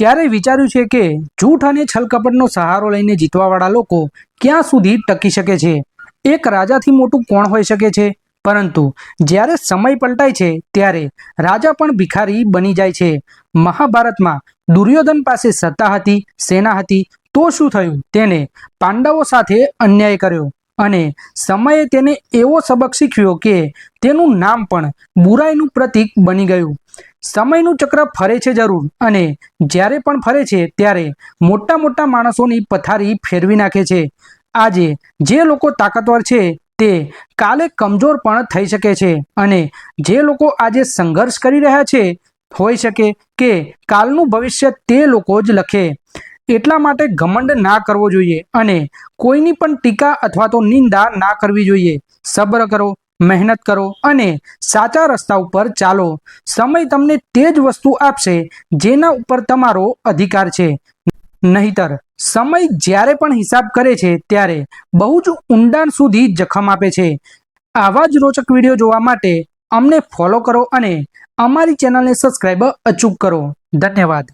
ક્યારેય વિચાર્યું છે કે જૂઠ અને છલકપટનો સહારો લઈને જીતવાવાળા લોકો ક્યાં સુધી ટકી શકે છે? એક રાજાથી મોટું કોણ હોઈ શકે છે? પરંતુ જ્યારે સમય પલટાય છે, ત્યારે રાજા પણ ભિખારી બની જાય છે. મહાભારતમાં દુર્યોધન પાસે સત્તા હતી, સેના હતી, તો શું થયું? તેને પાંડવો સાથે અન્યાય કર્યો અને સમયે તેને એવો સબક શીખ્યો કે તેનું નામ પણ બુરાઈનું પ્રતીક બની ગયું. સમયનું ચક્ર ફરે છે જરૂર અને જ્યારે પણ ફરે છે ત્યારે મોટા મોટા માણસોની પથારી ફેરવી નાખે છે. આજે જે લોકો તાકાતવર છે તે કાલે કમજોર પણ થઈ શકે છે અને જે લોકો આજે સંઘર્ષ કરી રહ્યા છે હોઈ શકે કે કાલનું ભવિષ્ય તે લોકો જ લખે. એટલા માટે ઘમંડ ના કરવો જોઈએ અને કોઈની પણ ટીકા અથવા તો નિંદા ના કરવી જોઈએ. સબ્ર કરો મહેનત કરો અને સાચા રસ્તા ઉપર ચાલો. સમય તમને તે જ વસ્તુ આપશે જેના ઉપર તમારો અધિકાર છે. નહીતર, સમય જ્યારે પણ હિસાબ કરે છે ત્યારે બહુ જ ઊંડાણ સુધી જખમ આપે છે. આવા જ રોચક વીડિયો જોવા માટે અમને ફોલો કરો અને અમારી ચેનલને સબસ્ક્રાઈબ અચૂક કરો. ધન્યવાદ.